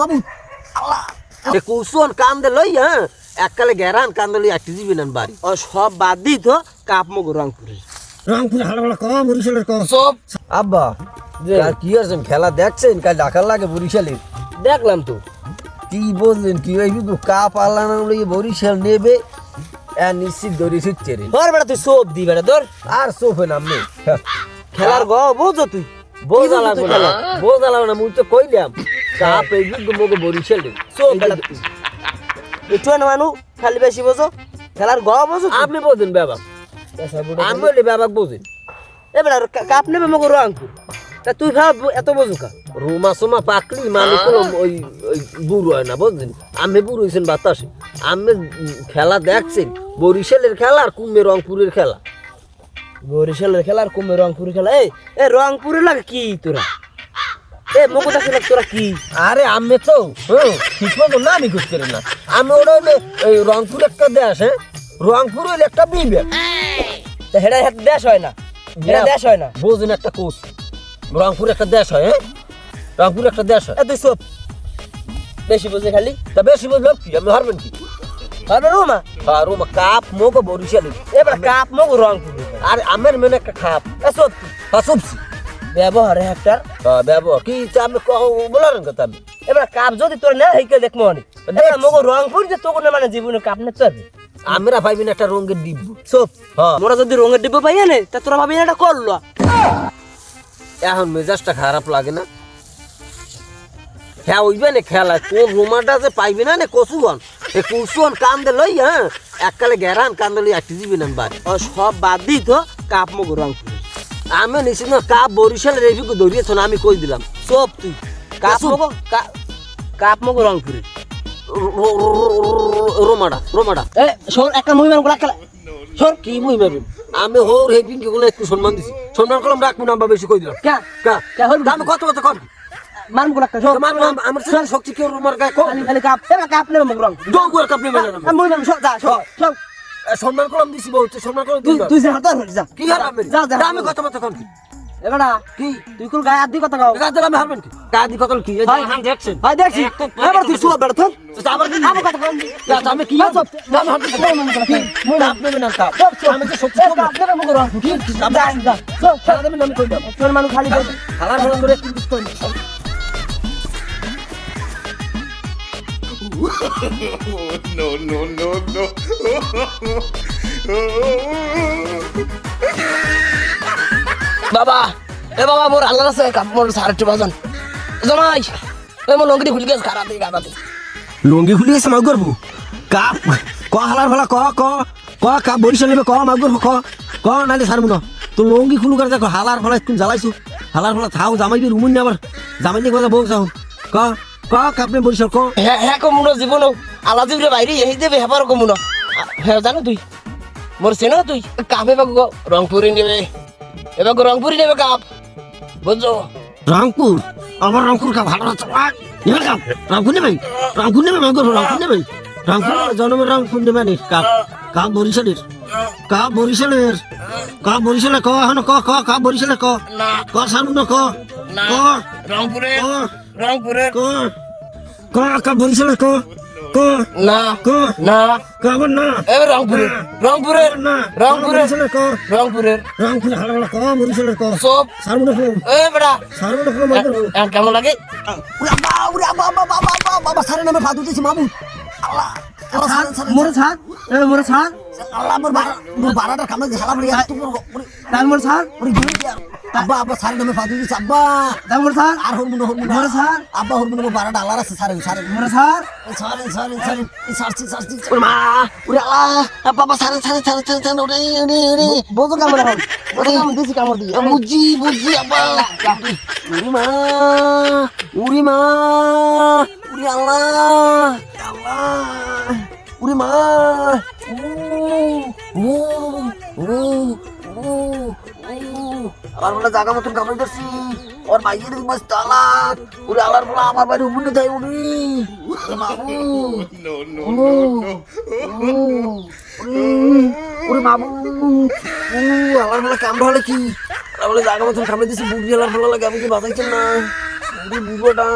নামে কুসুন কান্দে লই হ্যাঁ? এককালে গেরান কান্দে লই আটি দিবি না বাড়ি। ও সব বাদ দিই তো কাপ মগ রংপুরে। রংপুর হালবালা ক বরিশালের ক সব আব্বা কাল কি আছেন খেলা দেখছেন? কাল ডাকার লাগে বরিশালে দেখলাম তো। কি বললেন কি ওই কাপ আল্লাহ লই বরিশাল নেবে এ নিশ্চিত দড়ি ছুটছে রে। ধর বেটা তুই সব দি বেটা ধর। আর সোফে নামবে। খেলার গ বোঝো তুই। বোঝা লাগবে না বোঝা লাগবে না মুই তো কইলাম। কাপ এই বরিশাল একটু না মানু? খালি বেশি বোঝো? খেলার বোঝো আপনি বোঝেন বাবা। আমি বলি বাবা বোঝেন। এ বেটা কা- কাপ নেবে মগ রংপুর তা তুই ভাব এত বোঝো কা? রুমা সোমা পাকলি মানুষ হলো ওই ওই বুড়ো হয় না বুঝলেন আমি বুড়ো হয়েছেন বাতাসে। আমি খেলা দেখছেন বরিশালের খেলা আর কুম্ভে রংপুরের খেলা। বরিশালের খেলা আর কমে রংপুরের খেলা। এই এ রংপুরে লাগে কি তোরা? এ মগো দেখে তোরা কি? আরে আমি তো ঠিক মতো না আমি করতে না। আমি ওটা ওই রংপুর একটা দেশ হ্যাঁ রংপুর হইলে একটা বিবেক। তা হেডা হেড দেশ হয় না। হেডা দেশ হয় না। বোঝেন একটা কোচ। রংপুর একটা দেশ হয় হ্যাঁ রংপুর একটা দেশ হয়। তুই সব বেশি বোঝে খালি। তা বেশি বুঝলাম কি? আমি হারবেন কি? হবে রুমা? রুমা কাপ মোগ বরিশালের এবার কাপ মগ রংপুর আর আমার মেনে একটা খাপ এ সত্যি হ্যাঁ সবজি। ব্যবহারে একটা ব্যবহার কি আমি বলার কথা আমি। এবার কাপ যদি তোর না হেকে দেখব অনেক মগ রংপুর যে তোকে না মানে জীবনে কাপ নে চলবে আমরা পাইবেন একটা রঙের ডিব্বু। সব। হ্যাঁ। মোরা যদি রঙের ডিব্বা নে তা তোরা ভাবি এটা করল। এখন মেজাজটা খারাপ লাগে না। হ্যাঁ ওইবে না খেলা। কোন রুমাটা যে পাইবে না নে কসুগন এ কুসুন কান্দে লই হ্যাঁ? এককালে গেরান কান্দে লই আটি দিবি না বাড়ি। ও সব বাদ দিই তো কাপ মগ রংপুর আমি নিশ্চিত কাপ বরিশালের এই বিকু ধরিয়েছ না আমি কই দিলাম। সব তুই। কাপ। মগ কাপ মগ রংপুরে রো- রো- রো- রো- রোমাডা রোমাডা। এ শোন একটা মহিমানগুলা খেলা। সর কি মুই ভাবি আমি হোর হে পিঙ্কি গুলো একটু সম্মান দিছি। সম্মান করলাম রাখব না বেশি কই দিলাম। কা? কা? কা আমি কত কত কর মানগুলা একটা শোন আমার সাথে শক্তি কেউ রুমার গায়ে কো খালি খালি কাপ। এবার কাপ নেবে মগ রং। দৌড় কাপড় মেলে না মহিমান শোন যা শোন শোন সম্মান করলাম দিছি বহুত সম্মান করলাম তুই তুই যা হাতার যা। কি হার আমি যা, যা। আমি কত কত কর এবারে কি? তুই কুল গায়ে আদি কথা গাও গাছ আমি হারবেন কি? গাছ কত কি? এই যে। আমি দেখছেন? হয় দেখছি। এবার তুই শুয়া বেড়া থাক আবার কি? আমার কথা কম। গাছ আমি কি সব আমি হারবেন কি? কাপ নেবে না কাপ। আমি তো শক্তি কম। কাপ নেবে মগ কি? যা যা। সব খেলা দেবেন আমি কইলাম তোর মানুষ খালি বল খেলা করে no, no, no, no. বাবা এ বাবা মোর আল্লাহ আছে কাপ মোর সাড়ে একটু বাজন। জমাই এ মোর লঙ্গি খুলি গেছে খারাপ দিকে গাবাতে লঙ্গি খুলি আছে মাগ করব কাপ ক হালার ভালা ক ক ক কাপ বরিশাল নেবে ক মাগ করব ক ক নালে সারবো না। তো লঙ্গি খুলু করে দেখো হালার ভালা তুমি জ্বালাইছো। হালার ভালা থাও জামাই দিয়ে রুমুন আবার। জামাই দিয়ে কথা বউ ক ক কাপ নে বরিশাল ক হ্যাঁ হ্যাঁ কমুন জীবন আল্লাহ জীবনে বাইরে এই দেবে হেবার কমুন হ্যাঁ জানো তুই? মোর সেনো তুই? কাপে বাগু রংপুরি নেবে। এবার রংপুরি নেবে কাপ। বুঝছ? রংপুর আমার রংপুর কাপ ভালো নেবে কাপ। রংপুর নেবে রংপুর নেবে করব রংপুর নেবে রংপুর জন্মের রংপুর নেবে নে কাপ। কাপ বরিশালের কাপ বরিশালের কাপ বরিশালের ক এখন ক ক কাপ বরিশালের ক। না। ক সারবো না ক। ক। রংপুরে ক রংপুরে ক ক কাপ বরিশালের ক ক না ক না। ক আবার না। এবার রংপুরে রংপুরে না রংপুরে বরিশালের ক। রংপুরের রংপুর হালা হালা ক বরিশালের ক। সব সারবো না ক এ বেটা। সারবো না ক মাগ করব এখন কেমন লাগে? উরে আব্বা উরে আব্বা আব্বা বাবা আব্বা বাবা সারে নামে ফাদু দিছি মামু। আল্লাহ সারে সারে মোর ছাদ এ মোর ছাদ আল্লাহ মোর বাড়া মোর বাড়াটা কামে হালা বড়ি আর তুমি মোর ছাদ ওরে গুলি দিয়া আব্বা আব্বা সারে নামে ফাদু দিছি আব্বা। তার মোর ছাদ আর হরমুন হরমুন। মোর ছাদ আব্বা হরমুন বাড়াটা আল্লাহ আছে সারে সারে মোর ছাদ সারে সারে সারে সারছি সারছি ওরে মা ওরে আল্লাহ। বাবা সারে সারে সারে সারে সারে ওরে ওরে ওরে। বলতো কেমন এখন ওরে কেমন দিছি কামড় দিয়ে বুঝি বুঝি আব্বা। উরি মা উরি মা উরি আল্লাহ আল্লাহ। উরি মা উ উ উ উ আমার বলে জায়গা মতন কামড় ধরছি। ওর বাইয়ের মাছ তালাক উরি আল্লাহর বলা আমার বাড়ি উমুনে দেয় উনি। মামু উরি মামু আল্লাহর বলা কামড় হলে কি? তাহলে জায়গা মতন খামে দিছি বুট গেলার ভালো লাগে আমি কি বাঁচাইছেন না? বুড়োটা।